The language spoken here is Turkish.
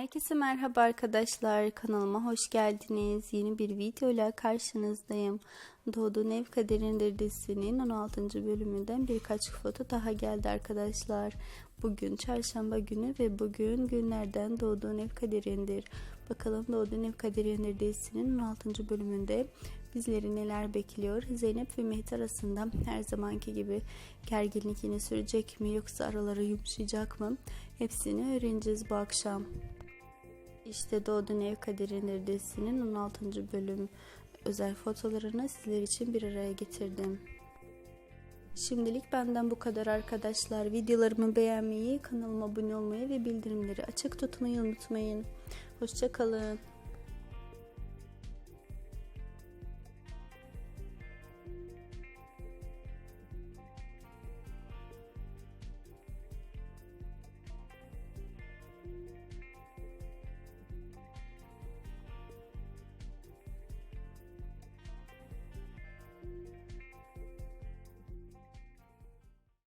Herkese merhaba arkadaşlar. Kanalıma hoş geldiniz. Yeni bir videoyla karşınızdayım. Doğduğun Ev Kaderindir dizisinin 16. bölümünden birkaç foto daha geldi arkadaşlar. Bugün çarşamba günü ve bugün günlerden Doğduğun Ev Kaderindir. Bakalım Doğduğun Ev Kaderindir dizisinin 16. bölümünde bizleri neler bekliyor? Zeynep ve Mehmet arasında her zamanki gibi gerginlik yine sürecek mi yoksa araları yumuşayacak mı? Hepsini öğreneceğiz bu akşam. İşte Doğduğun Ev Kaderindir dizisinin 16. bölüm özel fotolarını sizler için bir araya getirdim. Şimdilik benden bu kadar arkadaşlar. Videolarımı beğenmeyi, kanalıma abone olmayı ve bildirimleri açık tutmayı unutmayın. Hoşçakalın.